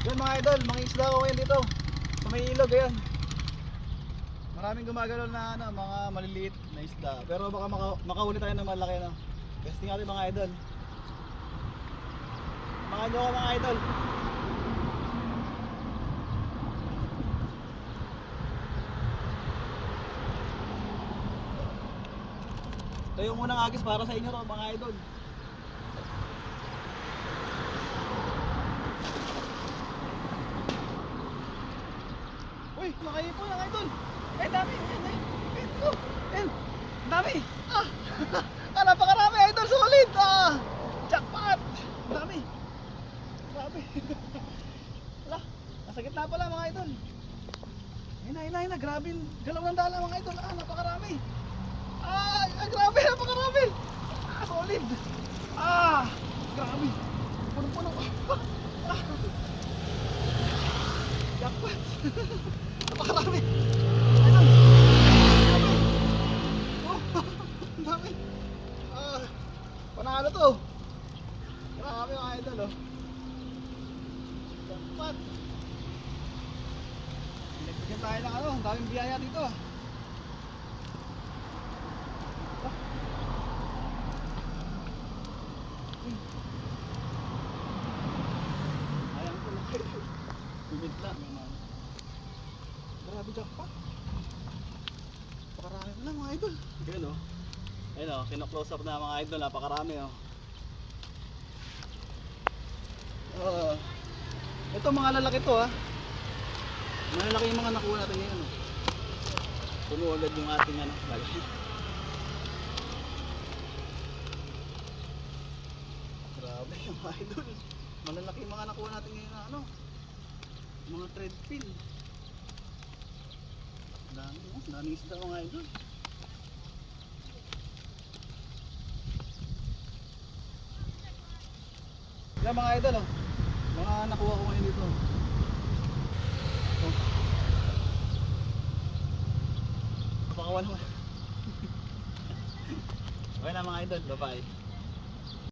Yan mga idol, mga isda ko ngayon dito. Sa may ilog, ayan. Maraming gumagalaw na ano, mga maliliit na isda. Pero baka maka, makahuli tayo ng malaki no. Testing natin mga idol. Mga ko mga idol. Ito yung unang agis para sa inyo to mga idol. Uy, makaipon ang idol. Eh, dami. Yan, yan. Ito. Yan. Dami. Ah. ah, napakarami idol. Solid. Ah. Jackpot. Dami. Grabe. Wala. Nasa gitna pala mga idol. Ayun na, ayun na, ayun na. Grabe. Galaw ng dala mga idol. Ah, napakarami. Ah, ah grabe. Napakarami. Ah, solid. Ah. Grabe. Punong-puno. Ah. Jackpot. Panalo to. Grabe mga idol oh. Jackpot. Pinagpigyan tayo ng ano, ang daming biyaya dito. Ayan ko lang. Lang. Grabe jackpot. Napakarami na mga idol. Ayun oh. Ayun oh, kino-close up na mga idol, napakarami oh. Uh, ito mga lalaki to ha. Malalaki yung mga nakuha natin ngayon. Oh. Puno agad yung ating ano, lagi. Grabe yung idol. Malalaki yung mga nakuha natin ngayon na ano. Mga thread pin. Dami, oh, dami isda mga idol. Yan mga idol oh. Mga nakuha ko ngayon dito. Oh. Napakawan mo. okay na mga idol, bye bye.